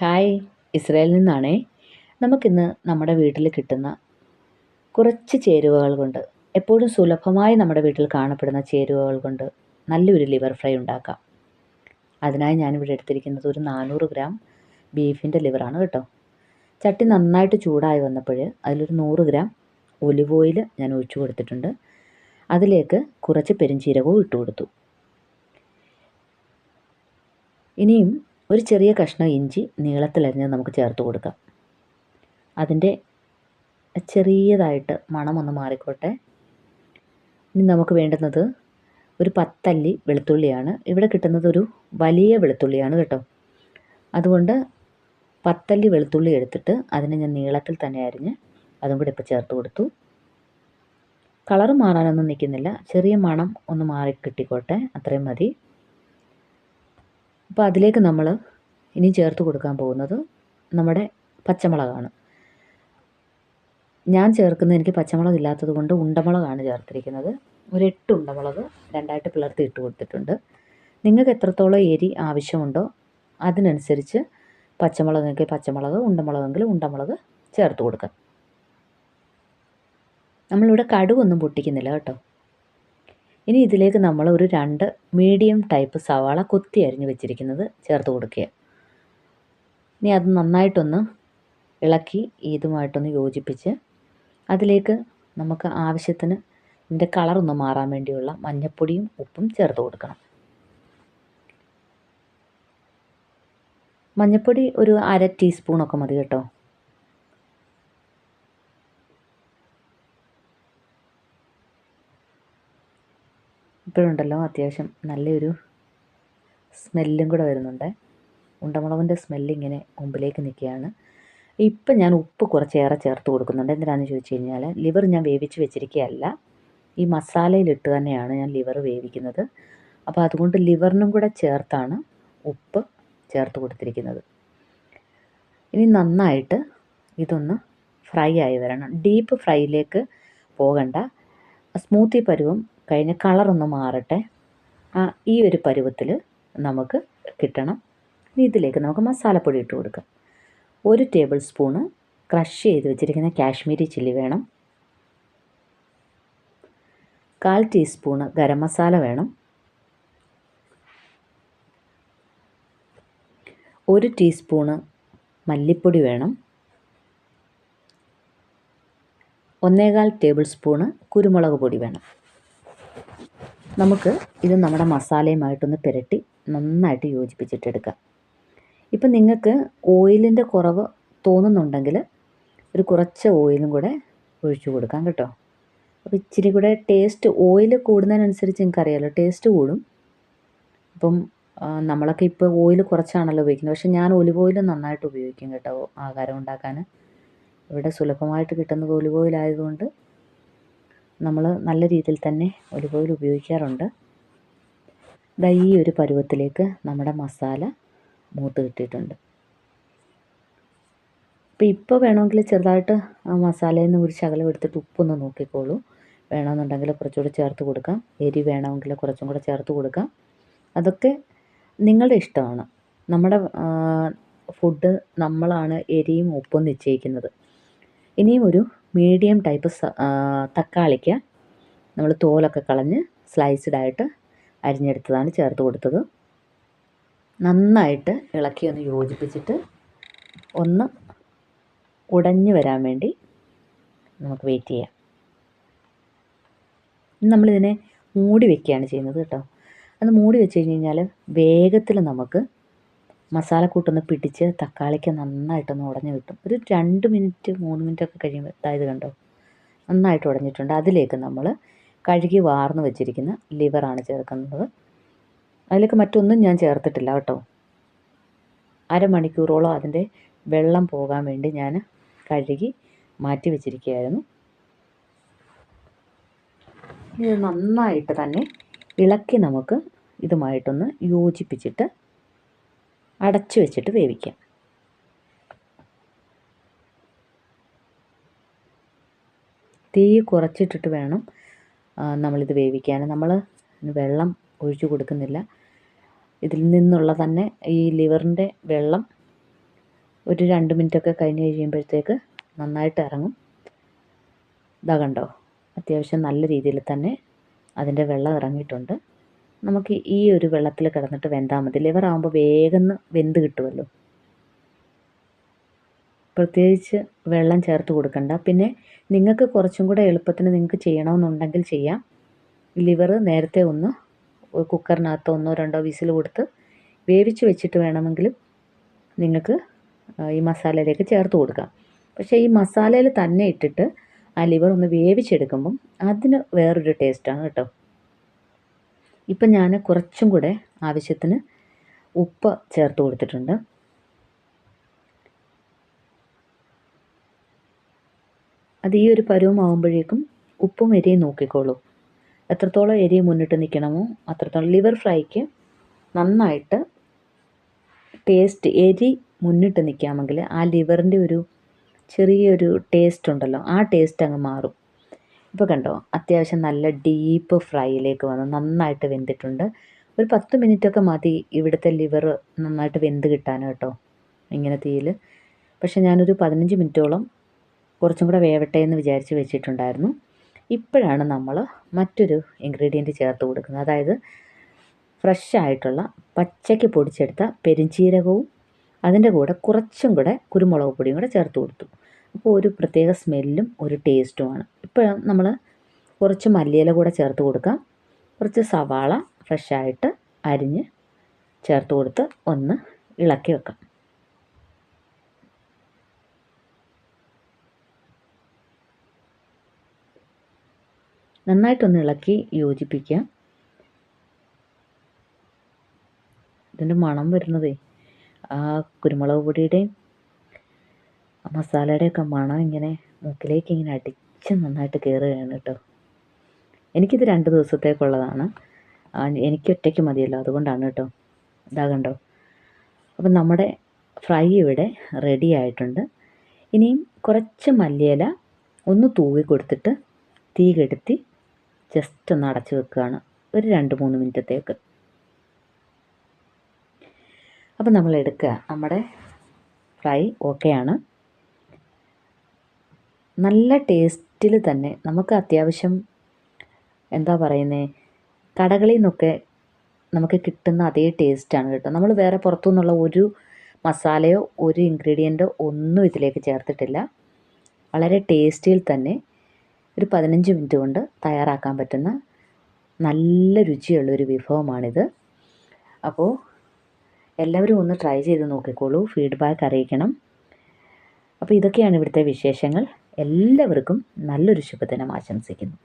Hi ഇസ്രയേലിൽ നിന്നാണേ. നമുക്കിന്ന് നമ്മുടെ വീട്ടിൽ കിട്ടുന്ന കുറച്ച് ചേരുവകൾ കൊണ്ട് എപ്പോഴും സുലഭമായി നമ്മുടെ വീട്ടിൽ കാണപ്പെടുന്ന ചേരുവകൾ കൊണ്ട് നല്ലൊരു ലിവർ ഫ്രൈ ഉണ്ടാക്കാം. അതിനായി ഞാനിവിടെ എടുത്തിരിക്കുന്നത് ഒരു നാനൂറ് ഗ്രാം ബീഫിന്റെ ലിവറാണ് കേട്ടോ. ചട്ടി നന്നായിട്ട് ചൂടായി വന്നപ്പോൾ അതിലൊരു നൂറ് ഗ്രാം ഒലിവ് ഓയിൽ ഞാൻ ഒഴിച്ചു കൊടുത്തിട്ടുണ്ട്. അതിലേക്ക് കുറച്ച് പെരുംജീരകവും ഇട്ട് കൊടുത്തു. ഇനിയും ഒരു ചെറിയ കഷ്ണം ഇഞ്ചി നീളത്തിലരിഞ്ഞ് നമുക്ക് ചേർത്ത് കൊടുക്കാം. അതിന്റെ ചെറിയതായിട്ട് മണമൊന്ന് മാറിക്കോട്ടെ. ഇനി നമുക്ക് വേണ്ടുന്നത് ഒരു പത്തല്ലി വെളുത്തുള്ളിയാണ്. ഇവിടെ കിട്ടുന്നത് ഒരു വലിയ വെളുത്തുള്ളിയാണ് കേട്ടോ. അതുകൊണ്ട് പത്തല്ലി വെളുത്തുള്ളി എടുത്തിട്ട് അതിനെ ഞാൻ നീളത്തിൽ തന്നെ അരിഞ്ഞ് അതും കൂടി ഇപ്പോൾ ചേർത്ത് കൊടുത്തു. കളറ് മാറാനൊന്നും നിൽക്കുന്നില്ല. ചെറിയ മണം ഒന്ന് മാറി കിട്ടിക്കോട്ടെ. അത്രയും മതി. അപ്പോൾ അതിലേക്ക് നമ്മൾ ഇനി ചേർത്ത് കൊടുക്കാൻ പോകുന്നത് നമ്മുടെ പച്ചമുളകാണ്. ഞാൻ ചേർക്കുന്നത് എനിക്ക് പച്ചമുളക് ഇല്ലാത്തത് കൊണ്ട് ഉണ്ടമുളകാണ് ചേർത്തിരിക്കുന്നത്. ഒരു എട്ട് ഉണ്ടമുളക് രണ്ടായിട്ട് പിളർത്തി ഇട്ട് കൊടുത്തിട്ടുണ്ട്. നിങ്ങൾക്ക് എത്രത്തോളം എരി ആവശ്യമുണ്ടോ അതിനനുസരിച്ച് പച്ചമുളകെങ്കിൽ പച്ചമുളക് ഉണ്ടമുളകെങ്കിൽ ഉണ്ടമുളക് ചേർത്ത് കൊടുക്കാം. നമ്മളിവിടെ കടുവൊന്നും പൊട്ടിക്കുന്നില്ല കേട്ടോ. ഇനി ഇതിലേക്ക് നമ്മൾ ഒരു രണ്ട് മീഡിയം ടൈപ്പ് സവാള കൊത്തി അരിഞ്ഞ് വെച്ചിരിക്കുന്നത് ചേർത്ത് കൊടുക്കുക. ഇനി അത് നന്നായിട്ടൊന്ന് ഇളക്കി ഇതുമായിട്ടൊന്ന് യോജിപ്പിച്ച് അതിലേക്ക് നമുക്ക് ആവശ്യത്തിന് ഇതിന്റെ കളറൊന്ന് മാറാൻ വേണ്ടിയുള്ള മഞ്ഞൾപ്പൊടിയും ഉപ്പും ചേർത്ത് കൊടുക്കണം. മഞ്ഞൾപ്പൊടി ഒരു അര ടീസ്പൂണൊക്കെ മതി കേട്ടോ. ഇപ്പോഴുണ്ടല്ലോ അത്യാവശ്യം നല്ലൊരു സ്മെല്ലും കൂടെ വരുന്നുണ്ട്. ഉണ്ടമുളകിന്റെ സ്മെല്ലിങ്ങനെ മുമ്പിലേക്ക് നിൽക്കുകയാണ്. ഇപ്പം ഞാൻ ഉപ്പ് കുറച്ചേറെ ചേർത്ത് കൊടുക്കുന്നുണ്ട്. എന്തിനാണെന്ന് ചോദിച്ചു കഴിഞ്ഞാൽ ലിവർ ഞാൻ വേവിച്ച് വെച്ചിരിക്കുകയല്ല. ഈ മസാലയിലിട്ട് തന്നെയാണ് ഞാൻ ലിവർ വേവിക്കുന്നത്. അപ്പോൾ അതുകൊണ്ട് ലിവറിനും കൂടെ ചേർത്താണ് ഉപ്പ് ചേർത്ത് കൊടുത്തിരിക്കുന്നത്. ഇനി നന്നായിട്ട് ഇതൊന്ന് ഫ്രൈ ആയി വരണം. ഡീപ്പ് ഫ്രൈയിലേക്ക് പോകണ്ട. സ്മൂത്തി പരുവം കഴിഞ്ഞ് കളറൊന്ന് മാറട്ടെ. ആ ഈ ഒരു പരുവത്തിൽ നമുക്ക് കിട്ടണം. ഇതിലേക്ക് നമുക്ക് മസാലപ്പൊടി ഇട്ട് കൊടുക്കാം. ഒരു ടേബിൾ സ്പൂണ് ക്രഷ് ചെയ്ത് വെച്ചിരിക്കുന്ന കാശ്മീരി ചില്ലി വേണം. കാൽ ടീസ്പൂണ് ഗരം മസാല വേണം. ഒരു ടീസ്പൂണ് മല്ലിപ്പൊടി വേണം. ഒന്നേകാൽ ടേബിൾ സ്പൂണ് കുരുമുളക് പൊടി വേണം. നമുക്ക് ഇത് നമ്മുടെ മസാലയുമായിട്ടൊന്ന് പുരട്ടി നന്നായിട്ട് യോജിപ്പിച്ചിട്ടെടുക്കാം. ഇപ്പം നിങ്ങൾക്ക് ഓയിലിന്റെ കുറവ് തോന്നുന്നുണ്ടെങ്കിൽ ഒരു കുറച്ച് ഓയിലും കൂടെ ഒഴിച്ചു കൊടുക്കാം കേട്ടോ. അപ്പോൾ ഇച്ചിരി കൂടെ ടേസ്റ്റ് ഓയിൽ കൂടുന്നതിനനുസരിച്ച് നിങ്ങൾക്കറിയാമല്ലോ ടേസ്റ്റ് കൂടും. അപ്പം നമ്മളൊക്കെ ഇപ്പോൾ ഓയിൽ കുറച്ചാണല്ലോ ഉപയോഗിക്കുന്നത്. പക്ഷേ ഞാൻ ഒലിവ് ഓയിൽ നന്നായിട്ട് ഉപയോഗിക്കും കേട്ടോ ആഹാരം ഉണ്ടാക്കാൻ. ഇവിടെ സുലഭമായിട്ട് കിട്ടുന്നത് ഒലിവ് ഓയിൽ ആയതുകൊണ്ട് നമ്മൾ നല്ല രീതിയിൽ തന്നെ ഒലിവ് ഓയിൽ ഉപയോഗിക്കാറുണ്ട്. ദാ ഈ ഒരു പരുവത്തിലേക്ക് നമ്മുടെ മസാല മൂത്ത് കിട്ടിയിട്ടുണ്ട്. അപ്പോൾ ഇപ്പോൾ വേണമെങ്കിൽ ചെറുതായിട്ട് ആ മസാലയിൽ നിന്ന് ഒരു ശകലം എടുത്തിട്ട് ഉപ്പൊന്ന് നോക്കിക്കോളൂ. വേണമെന്നുണ്ടെങ്കിൽ കുറച്ചുകൂടി ചേർത്ത് കൊടുക്കാം. എരി വേണമെങ്കിൽ കുറച്ചും കൂടെ ചേർത്ത് കൊടുക്കാം. അതൊക്കെ നിങ്ങളുടെ ഇഷ്ടമാണ്. നമ്മുടെ ഫുഡ് നമ്മളാണ് എരിയും ഉപ്പും നിശ്ചയിക്കുന്നത്. ഇനിയും ഒരു മീഡിയം ടൈപ്പ് തക്കാളിക്ക് നമ്മൾ തോലൊക്കെ കളഞ്ഞ് സ്ലൈസ്ഡ് ആയിട്ട് അരിഞ്ഞെടുത്തതാണ് ചേർത്ത് കൊടുത്തത്. നന്നായിട്ട് ഇളക്കി ഒന്ന് യോജിപ്പിച്ചിട്ട് ഒന്ന് ഉടഞ്ഞു വരാൻ വേണ്ടി നമുക്ക് വെയിറ്റ് ചെയ്യാം. നമ്മളിതിനെ മൂടി വെക്കുകയാണ് ചെയ്യുന്നത് കേട്ടോ. അത് മൂടി വെച്ച് കഴിഞ്ഞ് കഴിഞ്ഞാൽ വേഗത്തിൽ നമുക്ക് മസാലക്കൂട്ടൊന്ന് പിടിച്ച് തക്കാളിക്ക് നന്നായിട്ടൊന്ന് ഉടഞ്ഞു കിട്ടും. ഒരു രണ്ട് മിനിറ്റ് മൂന്ന് മിനിറ്റ് ഒക്കെ കഴിയുമ്പോൾ അതായത് കണ്ടോ? നന്നായിട്ട് ഉടഞ്ഞിട്ടുണ്ട്. അതിലേക്ക് നമ്മൾ കഴുകി വാർന്ന് വെച്ചിരിക്കുന്ന ലിവറാണ് ചേർക്കുന്നത്. അതിലേക്ക് മറ്റൊന്നും ഞാൻ ചേർത്തിട്ടില്ല കേട്ടോ. അരമണിക്കൂറോളം അതിന്റെ വെള്ളം പോകാൻ വേണ്ടി ഞാൻ കഴുകി മാറ്റി വെച്ചിരിക്കുകയായിരുന്നു. ഇത് നന്നായിട്ട് തന്നെ ഇളക്കി നമുക്ക് ഇതുമായിട്ടൊന്ന് യോജിപ്പിച്ചിട്ട് അടച്ചു വെച്ചിട്ട് വേവിക്കാം. തീ കുറച്ചിട്ടിട്ട് വേണം നമ്മളിത് വേവിക്കാൻ. നമ്മൾ വെള്ളം ഒഴിച്ചു കൊടുക്കുന്നില്ല. ഇതിൽ നിന്നുള്ള തന്നെ ഈ ലിവറിന്റെ വെള്ളം ഒരു രണ്ട് മിനിറ്റൊക്കെ കഴിഞ്ഞ് കഴിയുമ്പോഴത്തേക്ക് നന്നായിട്ട് ഇറങ്ങും. ഇതാ കണ്ടോ? അത്യാവശ്യം നല്ല രീതിയിൽ തന്നെ അതിന്റെ വെള്ളം ഇറങ്ങിയിട്ടുണ്ട്. നമുക്ക് ഈ ഒരു വെള്ളത്തിൽ കിടന്നിട്ട് വെന്താൽ മതി. ലിവർ ആകുമ്പോൾ വേഗം വെന്ത് കിട്ടുമല്ലോ പ്രത്യേകിച്ച് വെള്ളം ചേർത്ത് കൊടുക്കണ്ട. പിന്നെ നിങ്ങൾക്ക് കുറച്ചും കൂടെ എളുപ്പത്തിന് നിങ്ങൾക്ക് ചെയ്യണമെന്നുണ്ടെങ്കിൽ ചെയ്യാം. ലിവർ നേരത്തെ ഒന്ന് കുക്കറിനകത്ത് ഒന്നോ രണ്ടോ വിസിൽ കൊടുത്ത് വേവിച്ച് വെച്ചിട്ട് വേണമെങ്കിലും നിങ്ങൾക്ക് ഈ മസാലയിലേക്ക് ചേർത്ത് കൊടുക്കാം. പക്ഷേ ഈ മസാലയിൽ തന്നെ ഇട്ടിട്ട് ആ ലിവർ ഒന്ന് വേവിച്ചെടുക്കുമ്പം അതിന് വേറൊരു ടേസ്റ്റാണ് കേട്ടോ. ഇപ്പം ഞാൻ കുറച്ചും കൂടെ ആവശ്യത്തിന് ഉപ്പ് ചേർത്ത് കൊടുത്തിട്ടുണ്ട്. അത് ഈ ഒരു പരുവമാകുമ്പോഴേക്കും ഉപ്പും എരിയും നോക്കിക്കോളൂ. എത്രത്തോളം എരി മുന്നിട്ട് നിൽക്കണമോ അത്രത്തോളം ലിവർ ഫ്രൈക്ക് നന്നായിട്ട് ടേസ്റ്റ് എരി മുന്നിട്ട് നിൽക്കാമെങ്കിൽ ആ ലിവറിന്റെ ഒരു ചെറിയൊരു ടേസ്റ്റ് ഉണ്ടല്ലോ ആ ടേസ്റ്റ് അങ്ങ് മാറും. ഇപ്പോൾ കണ്ടോ? അത്യാവശ്യം നല്ല ഡീപ്പ് ഫ്രൈയിലേക്ക് വന്ന്. നന്നായിട്ട് വെന്തിട്ടുണ്ട്. ഒരു പത്ത് മിനിറ്റൊക്കെ മതി ഇവിടുത്തെ ലിവർ നന്നായിട്ട് വെന്ത് കിട്ടാൻ കേട്ടോ ഇങ്ങനെ തീയിൽ പക്ഷെ ഞാനൊരു പതിനഞ്ച് മിനിറ്റോളം കുറച്ചും കൂടെ വേവട്ടെ എന്ന് വിചാരിച്ച് വെച്ചിട്ടുണ്ടായിരുന്നു. ഇപ്പോഴാണ് നമ്മൾ മറ്റൊരു ഇൻഗ്രീഡിയന്റ് ചേർത്ത് കൊടുക്കുന്നത്. അതായത് ഫ്രഷ് ആയിട്ടുള്ള പച്ചയ്ക്ക് പൊടിച്ചെടുത്ത പെരിഞ്ചീരകവും അതിന്റെ കൂടെ കുറച്ചും കൂടെ കുരുമുളക് പൊടിയും കൂടെ ചേർത്ത് കൊടുത്തു. അപ്പോൾ ഒരു പ്രത്യേക സ്മെല്ലും ഒരു ടേസ്റ്റുമാണ് ഇപ്പോൾ നമ്മൾ കുറച്ച് മല്ലിയില കൂടെ ചേർത്ത് കൊടുക്കാം. കുറച്ച് സവാള ഫ്രഷായിട്ട് അരിഞ്ഞ് ചേർത്ത് കൊടുത്ത് ഒന്ന് ഇളക്കി വെക്കാം. നന്നായിട്ടൊന്ന് ഇളക്കി യോജിപ്പിക്കുക ഇതിന്റെ മണം വരുന്നതേ ആ കുരുമുളക് പൊടിയുടെയും മസാലയുടെയൊക്കെ മണം ഇങ്ങനെ മൂക്കിലേക്ക് ഇങ്ങനെ അടിച്ച് നന്നായിട്ട് കയറുകയാണ് കേട്ടോ. എനിക്കിത് രണ്ട് ദിവസത്തേക്കുള്ളതാണ്. എനിക്ക് ഒറ്റയ്ക്ക് മതിയല്ലോ അതുകൊണ്ടാണ് കേട്ടോ. ഇതാ കണ്ടോ. അപ്പം നമ്മുടെ ഫ്രൈ ഇവിടെ റെഡി ആയിട്ടുണ്ട്. ഇനിയും കുറച്ച് മല്ലിയില ഒന്ന് തൂവി കൊടുത്തിട്ട് തീ കെടുത്തി ജസ്റ്റ് ഒന്ന് അടച്ച് വെക്കുകയാണ്. ഒരു രണ്ട് മൂന്ന് മിനിറ്റത്തേക്ക്. അപ്പം നമ്മൾ എടുക്കുക. നമ്മുടെ ഫ്രൈ ഓക്കെയാണ് നല്ല ടേസ്റ്റിൽ തന്നെ നമുക്ക് അത്യാവശ്യം എന്താ പറയുന്നത് കടകളിൽ നിന്നൊക്കെ നമുക്ക് കിട്ടുന്ന അതേ ടേസ്റ്റാണ് കേട്ടോ. നമ്മൾ വേറെ പുറത്തു നിന്നുള്ള ഒരു മസാലയോ ഒരു ഇൻഗ്രീഡിയന്റോ ഒന്നും ഇതിലേക്ക് ചേർത്തിട്ടില്ല. വളരെ ടേസ്റ്റിയിൽ തന്നെ ഒരു പതിനഞ്ച് മിനിറ്റ് കൊണ്ട് തയ്യാറാക്കാൻ പറ്റുന്ന നല്ല രുചിയുള്ളൊരു വിഭവമാണിത്. അപ്പോൾ എല്ലാവരും ഒന്ന് ട്രൈ ചെയ്ത് നോക്കിക്കോളൂ ഫീഡ്ബാക്ക് അറിയിക്കണം. അപ്പോൾ ഇതൊക്കെയാണ് ഇവിടുത്തെ വിശേഷങ്ങൾ. എല്ലാവർക്കും നല്ലൊരു ശുഭദിനം ആശംസിക്കുന്നു.